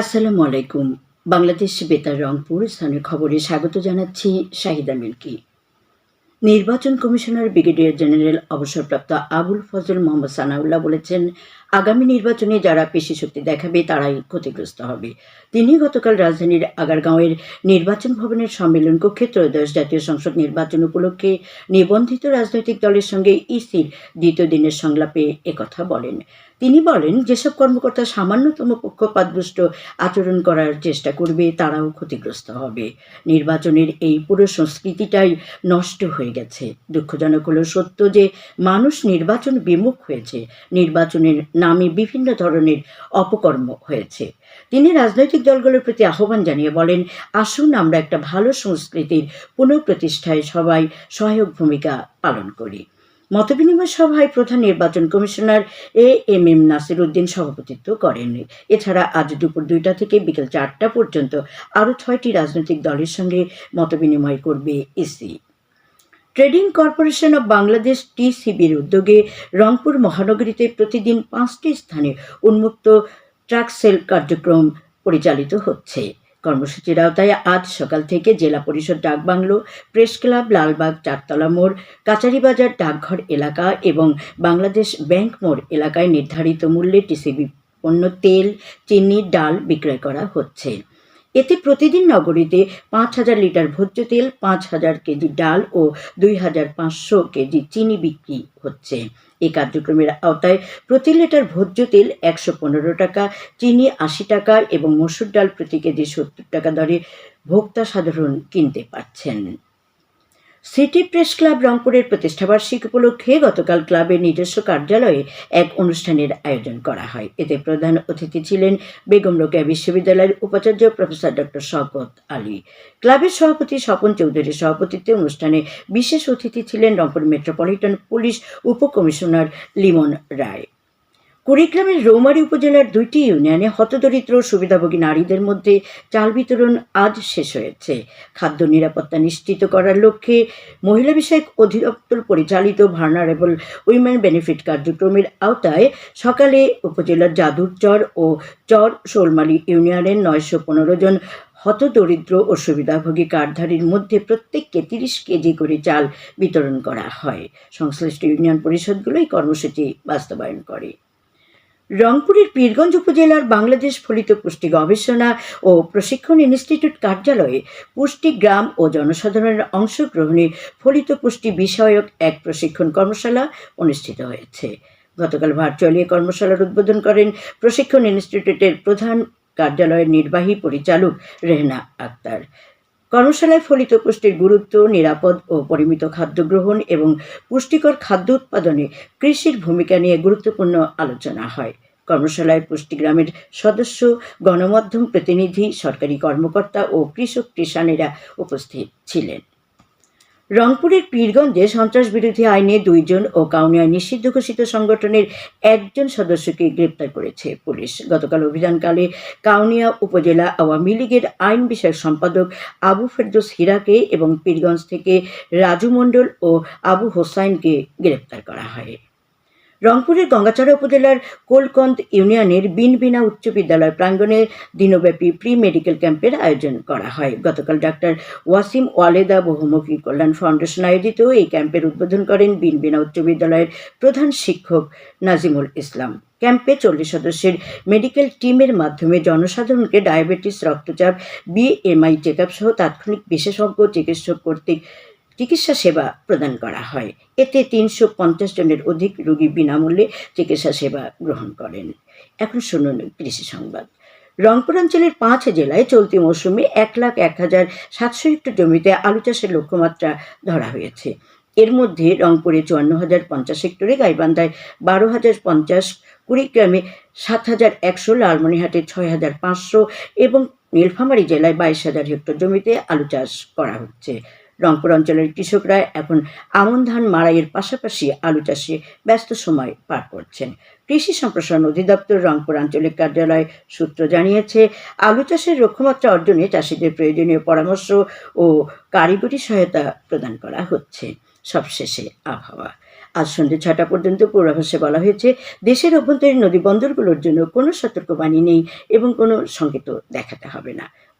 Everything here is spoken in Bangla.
আসসালামু আলাইকুম। বাংলাদেশ বেতার রংপুর স্থানীয় খবরে স্বাগত জানাচ্ছি শাহিদা মিল্কি। নির্বাচন কমিশনার ব্রিগেডিয়ার জেনারেল অবসরপ্রাপ্ত আবুল ফজল মোহাম্মদ সানাউল্লাহ বলেছেন আগামী নির্বাচনে যারা পেশি শক্তি দেখাবে, তারাই ক্ষতিগ্রস্ত হবে। তিনি গতকাল রাজধানীর আগারগাঁওয়ের নির্বাচন ভবনের সম্মেলন কক্ষে ত্রয়োদশ জাতীয় সংসদ নির্বাচন উপলক্ষে নিবন্ধিত রাজনৈতিক দলের সঙ্গে ইসির দ্বিতীয় দিনের সংলাপে একথা বলেন। তিনি বলেন, যেসব কর্মকর্তা সামান্যতম পক্ষপাতদুষ্ট আচরণ করার চেষ্টা করবে, তারাও ক্ষতিগ্রস্ত হবে। নির্বাচনের এই পুরো সংস্কৃতিটাই নষ্ট হয়ে গেছে। দুঃখজনক হলো সত্য যে, মানুষ নির্বাচন বিমুখ হয়েছে। নির্বাচনের নামে বিভিন্ন ধরনের অপকর্ম হয়েছে। তিনি রাজনৈতিক দলগুলোর প্রতি আহ্বান জানিয়ে বলেন, আসুন আমরা একটা ভালো সংস্কৃতির পুনঃপ্রতিষ্ঠায় সবাই সহায়ক ভূমিকা পালন করি। মতবিনিময় সভায় প্রধান নির্বাচন commissioner A M M Nasir Uddin সভাপতিত্ব করেন। এছাড়া আজ দুপুর দুইটা থেকে বিকেল চারটা পর্যন্ত আরও ছয়টি রাজনৈতিক দলের সঙ্গে মতবিনিময় করবে EC. Trading corporation of Bangladesh টিসিবির উদ্যোগে রংপুর মহানগরীতে প্রতিদিন পাঁচটি স্থানে উন্মুক্ত ট্রাক সেল কার্যক্রম পরিচালিত হচ্ছে। কর্মসূচির আওতায় আজ সকাল থেকে জেলা পরিষদ ডাকবাংলো প্রেস ক্লাব, লালবাগ, চারতলা মোড় কাচারিবাজার ডাকঘর এলাকা এবং বাংলাদেশ ব্যাংক মোড় এলাকায় নির্ধারিত মূল্যে টিসিবি পণ্য তেল, চিনি, ডাল বিক্রয় করা হচ্ছে। এতে প্রতিদিন নগরীতে পাঁচ হাজার লিটার ভোজ্য তেল, পাঁচ হাজার কেজি ডাল ও দুই হাজার পাঁচশো কেজি চিনি বিক্রি হচ্ছে। এই কার্যক্রমের আওতায় প্রতি লিটার ভোজ্য তেল একশো পনেরো টাকা, চিনি আশি টাকা এবং মসুর ডাল প্রতি কেজি সত্তর টাকা দরে ভোক্তা সাধারণ কিনতে পারছেন। সিটি প্রেস ক্লাব রংপুরের প্রতিষ্ঠাবার্ষিকী উপলক্ষে গতকাল ক্লাবের নিজস্ব কার্যালয়ে এক অনুষ্ঠানের আয়োজন করা হয়। এতে প্রধান অতিথি ছিলেন বেগম রোকেয়া বিশ্ববিদ্যালয়ের উপাচার্য প্রফেসর ডক্টর শওকত আলী। ক্লাবের সভাপতি স্বপন চৌধুরীর সভাপতিত্বে অনুষ্ঠানে বিশেষ অতিথি ছিলেন রংপুর মেট্রোপলিটন পুলিশ উপকমিশনার লিমন রায়। কুড়িগ্রামের রৌমারী উপজেলার দুইটি ইউনিয়নে হতদরিদ্র সুবিধাভোগী নারীদের মধ্যে চাল বিতরণ আজ শেষ হয়েছে। খাদ্য নিরাপত্তা নিশ্চিত করার লক্ষ্যে মহিলা বিষয়ক অধিদপ্তর পরিচালিত ভার্নারেবল উইমেন বেনিফিট কার্যক্রমের আওতায় সকালে উপজেলার জাদুরচর ও চর শোলমালি ইউনিয়নের নয়শো পনেরো জন হতদরিদ্র ও সুবিধাভোগী কার্ডধারীর মধ্যে প্রত্যেককে তিরিশ কেজি করে চাল বিতরণ করা হয়। সংশ্লিষ্ট ইউনিয়ন পরিষদগুলো এই কর্মসূচি বাস্তবায়ন করে। রংপুরের পীরগঞ্জ উপজেলার বাংলাদেশ ফলিত পুষ্টি গবেষণা ও প্রশিক্ষণ ইনস্টিটিউট কার্যালয়ে পুষ্টি গ্রাম ও জনসাধারণের অংশগ্রহণে ফলিত পুষ্টি বিষয়ক এক প্রশিক্ষণ কর্মশালা অনুষ্ঠিত হয়েছে। গতকাল ভার্চুয়ালি কর্মশালার উদ্বোধন করেন প্রশিক্ষণ ইনস্টিটিউটের প্রধান কার্যালয়ের নির্বাহী পরিচালক রেহনা আক্তার। কর্মশালায় ফলিত পুষ্টির গুরুত্ব, নিরাপদ ও পরিমিত খাদ্য গ্রহণ এবং পুষ্টিকর খাদ্য উৎপাদনে কৃষির ভূমিকা নিয়ে গুরুত্বপূর্ণ আলোচনা হয়। কর্মশালায় পুষ্টিগ্রামের সদস্য, গণমাধ্যম প্রতিনিধি, সরকারি কর্মকর্তা ও কৃষক কৃষানেরা উপস্থিত ছিলেন। রংপুরের পীরগঞ্জে সন্ত্রাস বিরোধী আইনে দুইজন ও কাউনিয়া নিষিদ্ধ ঘোষিত সংগঠনের একজন সদস্যকে গ্রেপ্তার করেছে পুলিশ। গতকাল অভিযানকালে কাউনিয়া উপজেলা আওয়ামী লীগের আইন বিষয়ক সম্পাদক আবু ফেরদোস হিরাকে এবং পীরগঞ্জ থেকে রাজু মণ্ডল ও আবু হোসাইনকে গ্রেপ্তার করা হয়। রংপুরের গঙ্গাচড়া উপজেলার কোলকন্দ ইউনিয়নের বিনবিনা উচ্চ বিদ্যালয় প্রাঙ্গণে দিনব্যাপী প্রি মেডিকেল ক্যাম্পের আয়োজন করা হয়। গতকাল ডাক্তার ওয়াসিম ওয়ালেদা বহুমুখী কল্যাণ ফাউন্ডেশন আয়োজিত এই ক্যাম্পের উদ্বোধন করেন বিনবিনা উচ্চ বিদ্যালয়ের প্রধান শিক্ষক নাজিমুল ইসলাম। ক্যাম্পে চল্লিশ সদস্যের মেডিকেল টিমের মাধ্যমে জনসাধারণকে ডায়াবেটিস, রক্তচাপ, বিএমআই চেক আপ সহ তাৎক্ষণিক বিশেষজ্ঞ, চিকিৎসক কর্তৃক চিকিৎসা সেবা প্রদান করা হয়। এতে তিনশো পঞ্চাশ জনের অধিক রোগী বিনামূল্যে চিকিৎসা সেবা গ্রহণ করেন। এখন শুনুন কৃষি সংবাদ। রংপুর অঞ্চলের পাঁচ জেলায় চলতি মৌসুমে এক লাখ এক হাজার সাতশো হেক্টর জমিতে আলু চাষের লক্ষ্যমাত্রা ধরা হয়েছে। এর মধ্যে রংপুরে চুয়ান্ন হাজার পঞ্চাশ হেক্টরে, গাইবান্ধায় বারো হাজার পঞ্চাশ কুড়িগ্রামে সাত হাজার একশো লালমনিহাটে ছয় হাজার পাঁচশো এবং নীলফামারী জেলায় বাইশ হাজার হেক্টর জমিতে আলু চাষ করা হচ্ছে। রংপুর অঞ্চলের কৃষকরা এখন আমন ধান মাড়াইয়ের পাশাপাশি আলু চাষে ব্যস্ত সময় পার করছেন। কৃষি সম্প্রসারণ অধিদপ্তর রংপুর আঞ্চলিক কার্যালয় সূত্র জানিয়েছে, আলু চাষের লক্ষ্যমাত্রা অর্জনে চাষিদের প্রয়োজনীয় পরামর্শ ও কারিগরি সহায়তা প্রদান করা হচ্ছে। সবশেষে আবহাওয়া। আজ সন্ধ্যে ছটা পর্যন্ত পূর্বাভাসে বলা হয়েছে, দেশের অভ্যন্তরীণ নদী বন্দরগুলোর জন্য কোনো সতর্কবাণী নেই এবং কোনো সংকেতও দেখাতে হবে না।